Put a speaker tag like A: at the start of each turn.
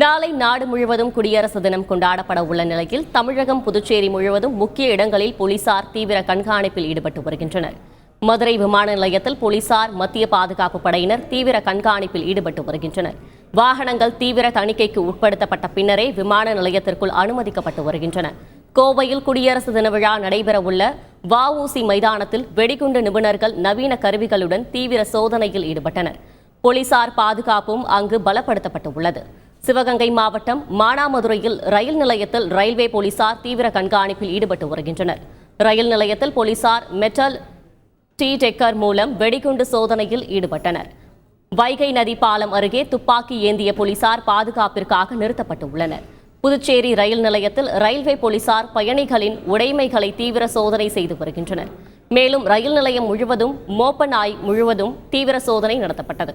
A: நாளை நாடு முழுவதும் குடியரசு தினம் கொண்டாடப்பட உள்ள நிலையில் தமிழகம் புதுச்சேரி முழுவதும் முக்கிய இடங்களில் போலீசார் தீவிர கண்காணிப்பில் ஈடுபட்டு வருகின்றனர். மதுரை விமான நிலையத்தில் போலீசார் மத்திய பாதுகாப்பு படையினர் தீவிர கண்காணிப்பில் ஈடுபட்டு வருகின்றனர். வாகனங்கள் தீவிர தணிக்கைக்கு உட்படுத்தப்பட்ட பின்னரே விமான நிலையத்திற்குள் அனுமதிக்கப்பட்டு வருகின்றன. கோவையில் குடியரசு தின விழா நடைபெறவுள்ள வஉசி மைதானத்தில் வெடிகுண்டு நிபுணர்கள் நவீன கருவிகளுடன் தீவிர சோதனையில் ஈடுபட்டனர். போலீசார் பாதுகாப்பும் அங்கு பலப்படுத்தப்பட்டுள்ளது சிவகங்கை மாவட்டம் மானாமதுரையில் ரயில் நிலையத்தில் ரயில்வே போலீசார் தீவிர கண்காணிப்பில் ஈடுபட்டு வருகின்றனர். ரயில் நிலையத்தில் போலீசார் மெட்டல் டீ டெக்கர் மூலம் வெடிகுண்டு சோதனையில் ஈடுபட்டனர். வைகை நதி பாலம் அருகே துப்பாக்கி ஏந்திய போலீசார் பாதுகாப்பிற்காக நிறுத்தப்பட்டுள்ளனர் புதுச்சேரி ரயில் நிலையத்தில் ரயில்வே போலீசார் பயணிகளின் உடைமைகளை தீவிர சோதனை செய்து வருகின்றனர். மேலும் ரயில் நிலையம் முழுவதும் மோப்ப நாய் முழுவதும் தீவிர சோதனை நடத்தப்பட்டது.